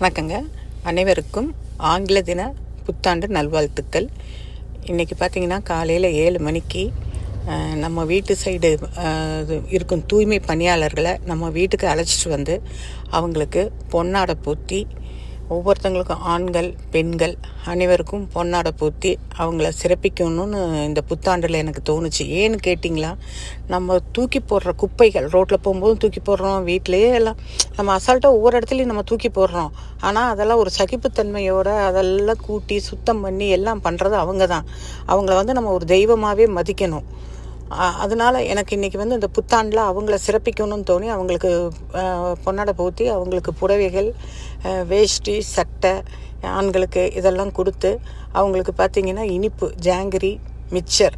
வணக்கங்க. அனைவருக்கும் ஆங்கில தின புத்தாண்டு நல்வாழ்த்துக்கள். இன்றைக்கி பார்த்தீங்கன்னா காலையில் ஏழு மணிக்கு நம்ம வீட்டு சைடு இது இருக்கும் தூய்மை பணியாளர்களை நம்ம வீட்டுக்கு அழைச்சிட்டு வந்து அவங்களுக்கு பொன்னாடை பூத்தி ஒவ்வொருத்தங்களுக்கும் ஆண்கள் பெண்கள் அனைவருக்கும் பொன்னாடை பூத்தி அவங்கள சிறப்பிக்கணும்னு இந்த புத்தாண்டில் எனக்கு தோணுச்சு. ஏன்னு கேட்டிங்களா? நம்ம தூக்கி போடுற குப்பைகள் ரோட்டில் போகும்போதும் தூக்கி போடுறோம் வீட்டிலேயே எல்லாம் நம்ம அசால்ட்டாக ஒவ்வொரு இடத்துலையும் நம்ம தூக்கி போடுறோம். ஆனால் அதெல்லாம் ஒரு சகிப்புத்தன்மையோட அதெல்லாம் கூட்டி சுத்தம் பண்ணி எல்லாம் பண்ணுறது அவங்க தான் அவங்கள வந்து நம்ம ஒரு தெய்வமாகவே மதிக்கணும். அதனால் எனக்கு இன்றைக்கி வந்து இந்த புத்தாண்டில் அவங்கள சிறப்பிக்கணும்னு தோணி அவங்களுக்கு பொன்னாடை பூத்தி அவங்களுக்கு புடவைகள் வேஷ்டி சட்டை ஆண்களுக்கு இதெல்லாம் கொடுத்து அவங்களுக்கு பார்த்திங்கன்னா இனிப்பு ஜாங்கிரி மிக்சர்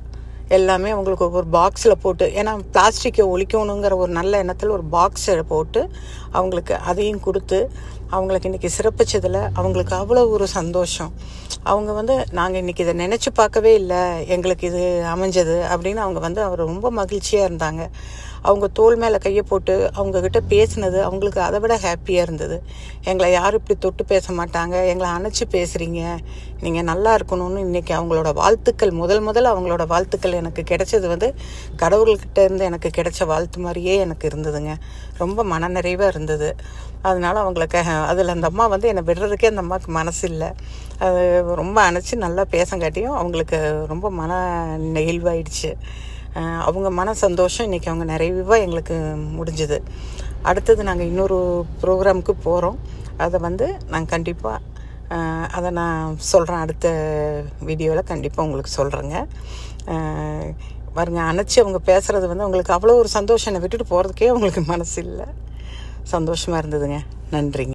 எல்லாமே அவங்களுக்கு ஒரு பாக்ஸில் போட்டு ஏன்னா பிளாஸ்டிக்கை ஒழிக்கணுங்கிற ஒரு நல்ல எண்ணத்தில் ஒரு பாக்ஸை போட்டு அவங்களுக்கு அதையும் கொடுத்து அவங்களுக்கு இன்றைக்கி சிறப்பிச்சதில் அவங்களுக்கு அவ்வளோ ஒரு சந்தோஷம். அவங்க வந்து நாங்கள் இன்றைக்கி இதை நினச்சி பார்க்கவே இல்லை எங்களுக்கு இது அமைஞ்சது அப்படின்னு அவங்க வந்து அவர் ரொம்ப மகிழ்ச்சியாக இருந்தாங்க. அவங்க தோல் மேலே கையை போட்டு அவங்கக்கிட்ட பேசினது அவங்களுக்கு அதை விட ஹாப்பியாக இருந்தது. எங்களை யாரும் இப்படி தொட்டு பேச மாட்டாங்க எங்களை அணைச்சி பேசுகிறீங்க நீங்கள் நல்லா இருக்கணும்னு இன்றைக்கி அவங்களோட வாழ்த்துக்கள் முதல் முதல் அவங்களோட வாழ்த்துக்கள் எனக்கு கிடைச்சது வந்து கடவுள்கிட்ட இருந்து எனக்கு கிடைச்ச வாழ்த்து மாதிரியே எனக்கு இருந்ததுங்க. ரொம்ப மனநிறைவாக இருந்தது. அதனால அவங்களுக்கு அதில் அந்த அம்மா வந்து என்னை விடுறதுக்கே அந்த அம்மாவுக்கு மனசு இல்லை. அது ரொம்ப அணைச்சி நல்லா பேசங்காட்டியும் அவங்களுக்கு ரொம்ப மன நெகிழ்வாயிடுச்சு. அவங்க மன சந்தோஷம் இன்றைக்கி அவங்க நிறைவாக எங்களுக்கு முடிஞ்சுது. அடுத்தது நாங்கள் இன்னொரு ப்ரோக்ராமுக்கு போகிறோம் அதை வந்து நாங்கள் கண்டிப்பாக அதை நான் சொல்கிறேன் அடுத்த வீடியோவில் கண்டிப்பாக உங்களுக்கு சொல்கிறேங்க பாருங்கள் அணைச்சி அவங்க பேசுகிறது வந்து அவங்களுக்கு அவ்வளோ ஒரு சந்தோஷம். என்னை விட்டுட்டு போகிறதுக்கே அவங்களுக்கு மனசு இல்லை சந்தோஷமாக இருந்ததுங்க. நன்றிங்க.